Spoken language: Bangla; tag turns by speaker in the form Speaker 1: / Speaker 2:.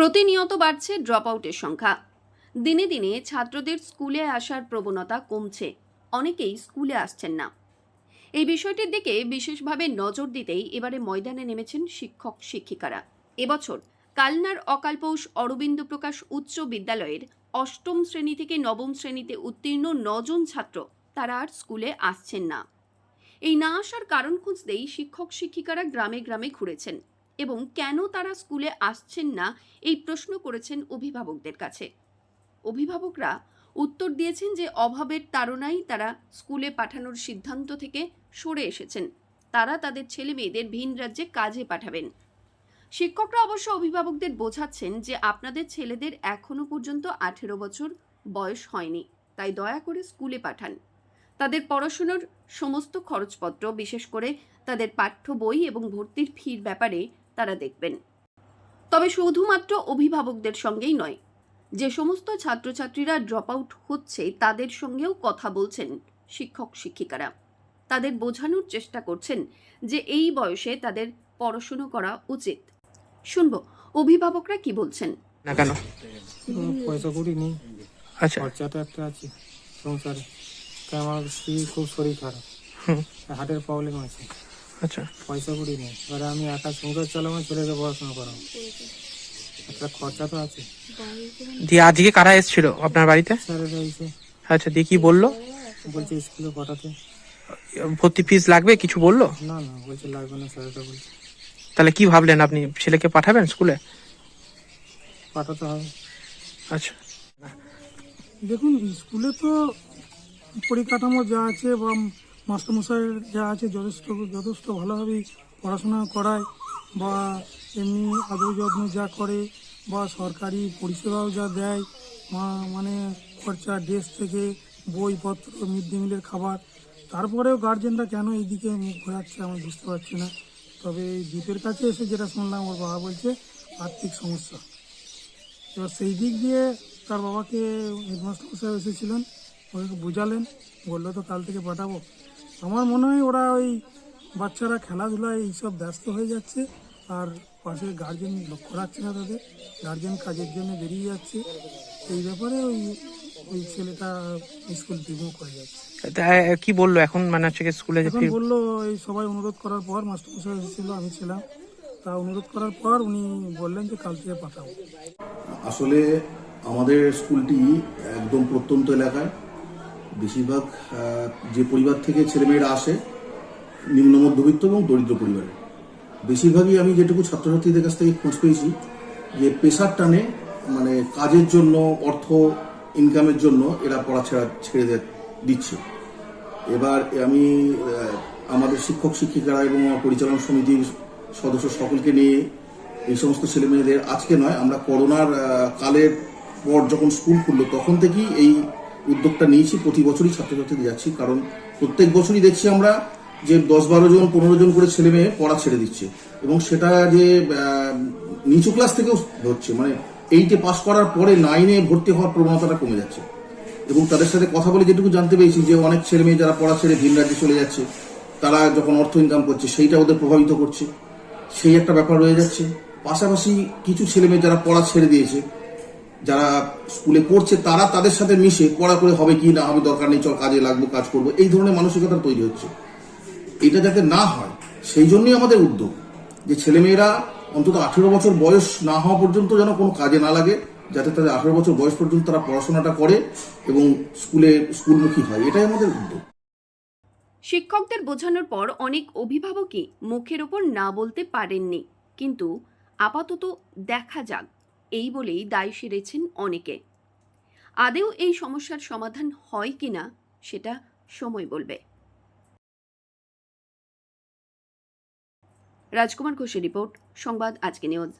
Speaker 1: প্রতিনিয়ত বাড়ছে ড্রপ আউটের সংখ্যা। দিনে দিনে ছাত্রদের স্কুলে আসার প্রবণতা কমছে। অনেকেই স্কুলে আসছেন না। এই বিষয়টির দিকে বিশেষভাবে নজর দিতেই এবারে ময়দানে নেমেছেন শিক্ষক, শিক্ষিকারা। এবছর কালনার অকালপৌষ অরবিন্দ প্রকাশ উচ্চ বিদ্যালয়ের অষ্টম শ্রেণি থেকে নবম শ্রেণীতে উত্তীর্ণ নজন ছাত্র তারা আর স্কুলে আসছেন না। এই না আসার কারণ খুঁজতেই শিক্ষক, শিক্ষিকারা গ্রামে গ্রামে ঘুরেছেন। এবং কেন তারা স্কুলে আসছেন না এই প্রশ্ন করেছেন অভিভাবকদের কাছে। অভিভাবকরা উত্তর দিয়েছেন যে অভাবের তাড়নাই তারা স্কুলে পাঠানোর সিদ্ধান্ত থেকে সরে এসেছেন। তারা তাদের ছেলে মেয়েদের ভিন রাজ্যে কাজে পাঠাবেন। শিক্ষকরা অবশ্য অভিভাবকদের বোঝাচ্ছেন যে আপনাদের ছেলেদের এখনও পর্যন্ত আঠেরো বছর বয়স হয়নি, তাই দয়া করে স্কুলে পাঠান। তাদের পড়াশুনোর সমস্ত খরচপত্র, বিশেষ করে তাদের পাঠ্য বই এবং ভর্তির ফির ব্যাপারে তারা দেখবেন। তবে শুধুমাত্র অভিভাবকদের সঙ্গেই নয় যে সমস্ত ছাত্রছাত্রীরা ড্রপ আউট হচ্ছে তাদের সঙ্গেও কথা বলছেন শিক্ষক শিক্ষিকারা। তাদের বোঝানোর চেষ্টা করছেন যে এই বয়সে তাদের পড়াশুনো করা উচিত। শুনব অভিভাবকরা কি বলছেন?
Speaker 2: না কেন?
Speaker 3: পয়সা করি নেই
Speaker 2: আচ্ছা।
Speaker 3: খরচাটা একটা আছে সংসারে। আমার স্ত্রী খুব শরীর খারাপ।
Speaker 2: হুম।
Speaker 3: হার্টের প্রবলেম আছে।
Speaker 2: আচ্ছা।
Speaker 3: পয়সা করি নেই। এবারে আমি একা সংসার চালাবো ছেলেকে পড়াশোনা করাবো। একটা খরচা তো আছে।
Speaker 2: দিয়ে আজকে কারা এসেছিল আপনার বাড়িতে?
Speaker 3: স্যারেরা এসে।
Speaker 2: আচ্ছা দিয়ে কি বলল?
Speaker 3: বলছে স্কুলে পাঠাতে
Speaker 2: ভর্তি ফিস লাগবে? কিছু বলল?
Speaker 3: না না বলছে লাগবে না স্যারেরা বলছে।
Speaker 2: তাহলে কি ভাবলেন আপনি? ছেলেকে পাঠাবেন স্কুলে?
Speaker 3: পাঠাতে হবে।
Speaker 2: আচ্ছা।
Speaker 4: দেখুন স্কুলে তো পরিকাঠামো যা আছে বা মাস্টারমশাইয়ের যা আছে যথেষ্ট যথেষ্ট ভালোভাবেই পড়াশোনা করায় বা এমনি আদর যত্ন যা করে বা সরকারি পরিষেবাও যা দেয় মানে খরচা ড্রেস থেকে বইপত্র মিড ডে মিলের খাবার। তারপরেও গার্জেনরা কেন এইদিকে মুখ ঘোরাচ্ছে আমি বুঝতে পারছি না। তবে এই দ্বীপের কাছে এসে যেটা শুনলাম, ওর বাবা বলছে, আর্থিক সমস্যা। এবার সেই দিক দিয়ে তার বাবাকে হেডমাস্টার মশাই এসেছিলেন, ওকে বোঝালেন, বলল, তো কাল থেকে পাঠাবো। আমার মনে হয় ওরা ওই বাচ্চারা খেলাধুলায় এইসব ব্যস্ত হয়ে যাচ্ছে। আর পাশে গার্জেন লক্ষ্য রাখছে না তাদের। গার্জেন কাজের জন্য বেরিয়ে যাচ্ছে। এই ব্যাপারে ওই ওই ছেলেটা স্কুল বিমুখ হয়ে যাচ্ছে।
Speaker 2: তা, কি বলল? এখন মানে হচ্ছে কি স্কুলে যে
Speaker 4: এখন বলল এই সবাই অনুরোধ করার পর মাস্টারমশাই এসেছিল আমি ছিলাম। তা অনুরোধ করার পর উনি বললেন যে কাল থেকে পাঠাবো।
Speaker 5: আসলে আমাদের স্কুলটি একদম প্রত্যন্ত এলাকায়। বেশিরভাগ যে পরিবার থেকে ছেলেমেয়েরা আসে নিম্ন মধ্যবিত্ত এবং দরিদ্র পরিবারের। বেশিরভাগই আমি যেটুকু ছাত্রছাত্রীদের কাছ থেকে খোঁজ পেয়েছি, যে পেশার টানে মানে কাজের জন্য, অর্থ ইনকামের জন্য এরা পড়া ছেড়া ছেড়ে দিচ্ছে। এবার আমি আমাদের শিক্ষক, শিক্ষিকারা এবং আমার পরিচালনা সমিতির সদস্য সকলকে নিয়ে এই সমস্ত ছেলে মেয়েদের আজকে নয়, আমরা করোনার কালের পর যখন স্কুল খুললো, তখন থেকেই এই উদ্যোগটা নিয়েছি, প্রতি বছরই ছাত্রছাত্রীদের যাচ্ছি, কারণ প্রত্যেক বছরই দেখছি আমরা যে দশ বারো জন, পনেরো জন করে ছেলে মেয়ে পড়া ছেড়ে দিচ্ছে। এবং সেটা যে নিচু ক্লাস থেকেও হচ্ছে মানে এইটে পাস করার পরে নাইনে ভর্তি হওয়ার প্রবণতাটা কমে যাচ্ছে। এবং তাদের সাথে কথা বলে যেটুকু জানতে পেরেছি যে অনেক ছেলে মেয়ে যারা পড়া ছেড়ে ভিন রাজ্যে চলে যাচ্ছে, তারা যখন অর্থ ইনকাম করছে, সেইটা ওদের প্রভাবিত করছে। সেই একটা ব্যাপার রয়ে যাচ্ছে। পাশাপাশি কিছু ছেলে মেয়ে যারা পড়া ছেড়ে দিয়েছে যারা স্কুলে পড়ছে, তারা তাদের সাথে মিশে পড়া করে হবে কি না হবে দরকার নেই, চল কাজে লাগবো, কাজ করব, এই ধরনের মানসিকতা তৈরি হচ্ছে। এটা যাতে না হয়, সেই জন্যই আমাদের উদ্যোগ যে ছেলেমেয়েরা অন্তত আঠেরো বছর বয়স না হওয়া পর্যন্ত যেন কোনো কাজে না লাগে, যাতে তাদের আঠেরো বছর বয়স পর্যন্ত তারা পড়াশোনাটা করে এবং স্কুলে স্কুলমুখী হয়। এটাই আমাদের উদ্যোগ।
Speaker 1: শিক্ষকদের বোঝানোর পর অনেক অভিভাবকই মুখের ওপর না বলতে পারেননি। কিন্তু আপাতত দেখা যাক। এই বলেই দায় সেরেছেন অনেকে। আদেও এই সমস্যার সমাধান হয় কি না, সেটা সময় বলবে। রাজকুমার ঘোষের রিপোর্ট, সংবাদ আজকে নিউজ।